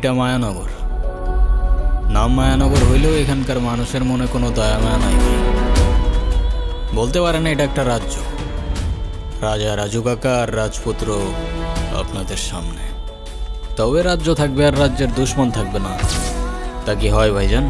এইটা মায়ানগর। নাম মায়ানগর হইলেও এখানকার মানুষের মনে কোনো দয়া মায়া নাই। বলতে পারেন এটা একটা রাজ্য। রাজা রাজু কাকা আর রাজপুত্র আপনাদের সামনে। তবে রাজ্য থাকবে আর রাজ্যের দুশ্মন থাকবে না। তা কি হয় ভাইজান?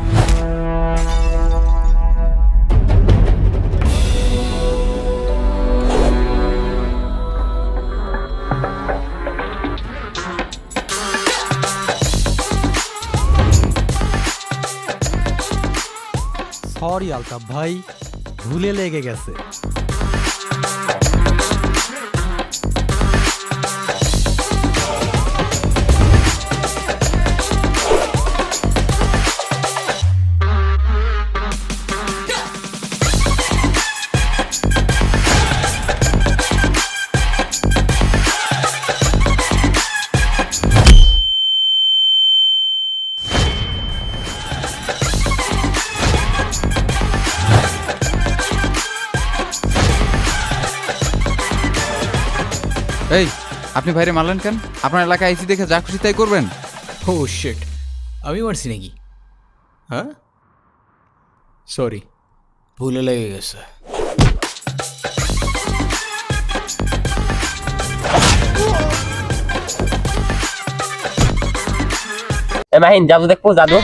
সরি আলতাফ ভাই ভুলে লেগে গেছে। এই আপনি বাইরে মারলেন কেন? আপনার এলাকায় আইসি দেখে যা খুশি তাই করবেন। ও শিট আমি মারছি নাকি? হ্যাঁ? সরি ভুলে লেগে গেছে। এ মাহিন জাদু দেখব জাদু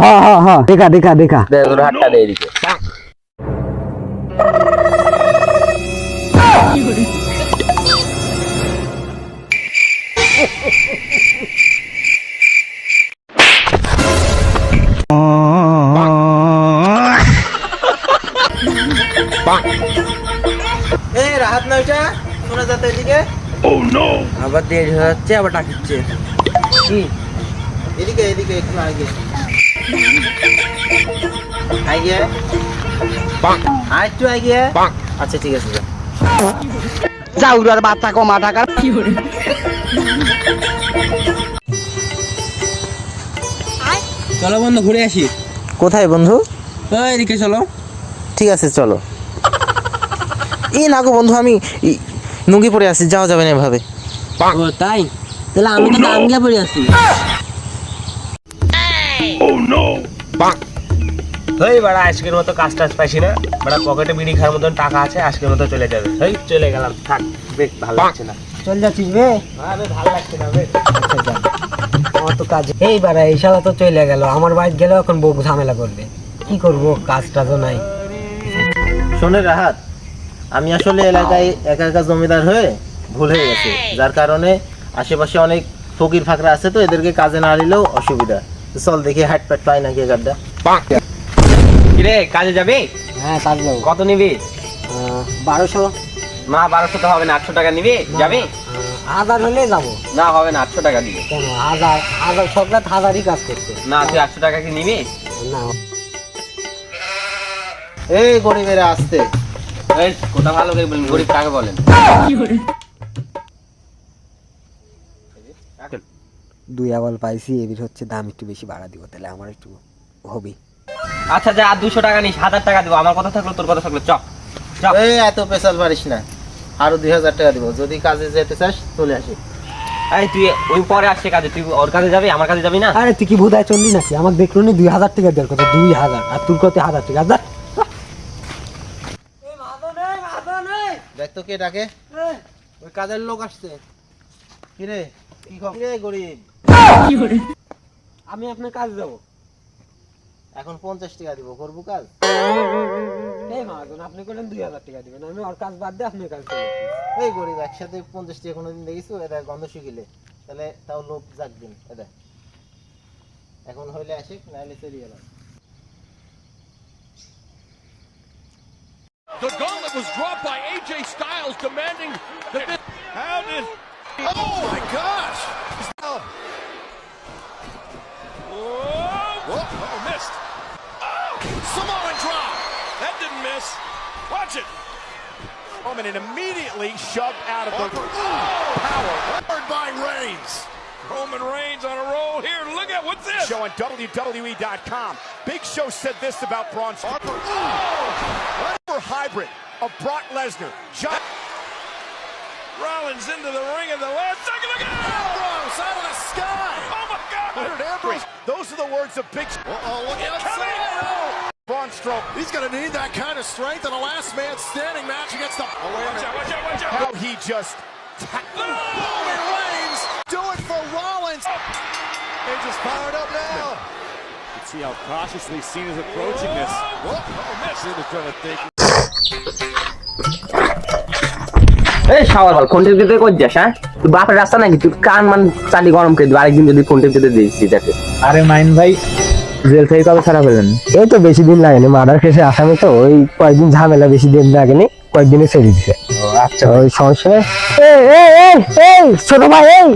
হ্যাঁ হ্যাঁ হ্যাঁ দেখা দেখা দেখা। দে তোর হাতটা দে এদিকে। এই রাহাত না ওইটা শোনা যাতে এদিকে? আবার দেরি হয়ে যাচ্ছে আবার ডাকিচ্ছে। কি? এদিকে এদিকে একটু আগে। আগে? আর একটু আগে? আচ্ছা ঠিক আছে যা। জাউরার বাচ্চা কমা টাকার চলো বন্ধু ঘুরে আসি। কোথায় বন্ধু? এদিকে চলো। ঠিক আছে চলো। এই না গো বন্ধু আমি নুঙ্গি পরে আছি যাওয়া যাবে না এভাবে। ও তাই? তাহলে আমি তো গামলা পরে আছি হেই বাড়া আজকের মতো কাজ টাজ পাইছি না। বাড়া পকেটে বিড়ি খাওয়ার মতন টাকা আছে আজকের মতো চলে যাবে। হেই চলে গেলাম। থাক বেশ ভালো লাগছে না। চল যাচ্ছিস বে। ভালো লাগছে না বেশ। আচ্ছা যা। আমার তো কাজ এই এই শালা তো চলে গেল। আমার বাড়ি গেলেও এখন বউ ঝামেলা করবে। কি করব কাজটা তো নাই। শোনে রাহাত আমি আসলে এলাকায় একা একা জমিদার হয়ে ভুল হয়ে গেছে। যার কারণে আশেপাশে অনেক ফকির ফাকরা আছে তো এদেরকে কাজে না নিলেও অসুবিধা। চল দেখি হাট প্যাট পাই নাকি গাড্ডা কিরে কাজে যাবি? হ্যাঁ কাজ যাব। কত নিবি? বারোশো। মা বারোশো তো হবে না আটশো টাকা নিবি? যাবি? হাজার হলে যাব। না হবে না আটশো টাকা দিবে কেন? হাজার হাজার সব রাত হাজারই কাজ করছে। না তুই আটশো টাকা কি নিবি? না। এই গরিবেরা আসতে এই কোথা ভালো করে বলেন গরিব কাকে বলেন? দুই আবাল পাইছি এবির হচ্ছে দাম একটু বেশি বাড়া দিব তাহলে আমার একটু হবে। আচ্ছা যা আর দুশো টাকা নিস হাজার টাকা দিব আমার কথা থাকল তোর কথা থাকল চ চ। এই এত পেশাল পারিস না। আরও দুই হাজার টাকা দিব। যদি কাজে যেতে চাস চলে আসি। এই তুই ওই পরে আসছে কাজে তুই ওর কাছে যাবি আমার কাছে যাবি না? আরে তুই কি ভুদায় চললি নাকি? আমাকে দেখল নি দুই হাজার টাকা দেওয়ার কথা দুই হাজার। আর তোর কত হাজার টাকা হাজার দেখ তো কে ডাকে। ওই কাজের লোক আসছে। কিরে কি খবর? রে গরিব? আমি আপনার কাজ যাব। এখন পঞ্চাশ টাকা দিব। করব কাজ? এই মহাজন আপনি করলেন দুই হাজার টাকা দিবেন আমি ওর কাজ বাদ দিয়ে আপনার কাজ এই গরিব একসাথে পঞ্চাশ টাকা কোনোদিন দেখিস এটা গন্ধ শুকিলে তাহলে তাও লোক যাক এটা এখন হইলে আসে নাহলে চলে গেলাম The gauntlet was dropped by AJ Styles demanding that this. How did. Oh my gosh! Oh. Whoa! Oh, missed. Oh! Samoan drop! That didn't miss. Watch it. Roman and immediately shoved out of the power. Powered by Reigns. Roman Reigns on a roll here. Look at what's this? Show on WWE.com. Big Show said this about Braun Strowman. Super hybrid of Brock Lesnar. John Rollins into the ring at the last second. Look at Ambrose out of the sky. Oh my God! Those are the words of Big. Uh-oh, look out! Braun Strowman. He's going to need that kind of strength in a last man standing match against the. Oh, wait. Watch out, watch out, watch out. How he just. Ta- Roman Reigns. Do it for Rollins. Oh. They just fired up now. You can see how cautiously Cena's approaching this. Whoa, oh, miss. Cena's trying to think. এই সাওয়ার বল phone টিপ দিতে কই যাস হ্যাঁ তুই বাপের রাস্তা নাকি তুই কান মান চালি গরম করে দিবি আরেকদিন যদি ফোন টিপ দিতে দিয়েছি যাতে আরে মাইন ভাই জেল থেকে কবে ছাড়া পেলেন? এই তো বেশি দিন লাগেনি মার্ডার কেসে আসামি তো ওই কয়েকদিন ঝামেলা বেশি দিন লাগেনি কয়েকদিনে ছেড়ে দিছে। আচ্ছা। ওই সমস্যা নেই। এই এই এই এই ছোট ভাই এই!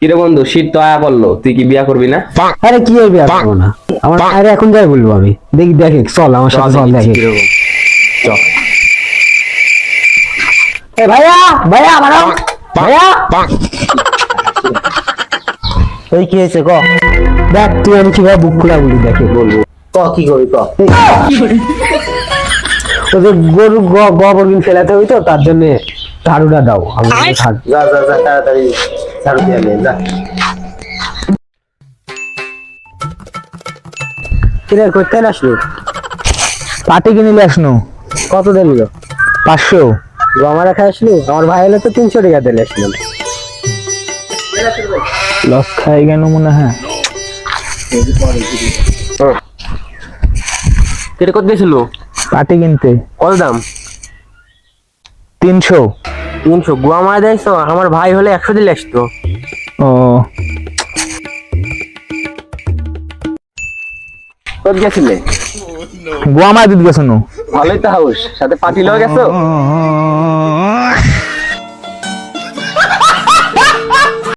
কিরে বন্ধু শীত তো আয়া করল তুই কি বিয়া করবি না? আরে কি আর করব না? আমার আরে এখন যাই বলব আমি। দেখি দেখে চল আমার সাথে চল দেখে। এ ভাইয়া ভাইয়া ভাইয়া। ওই কি হয়েছে ক? দেখ তুই আমি কীভাবে বুক খোলা বলি দেখে বলব। ক কি করবি ক? তোদের গরু গ- গোবর দিন ফেলাতে হইতো তার জন্য ঝাড়ুটা দাও আমি যা যা যা তাড়াতাড়ি ঝাড়ু দিয়ে নে যা। কিরে করতে আসলো? পাটি কিনে নিয়ে আসনো। কত দিল পাঁচশো। গমা রাখা আসলো? আমার ভাই হলে তো তিনশো টাকা দিলে আসলাম লস খাই কেন মনে হয়? কেটে কত দিয়েছিল? পাটি কিনতে। কত দাম? তিনশো। তিনশো। গুয়া মারা দেখছ আমার ভাই হলে একশো দিলে আসতো। ও। কত গেছিলে? গোয়া মারা দিতে গেছো ভালোই তো হাউস। সাথে লয়ে গেছো?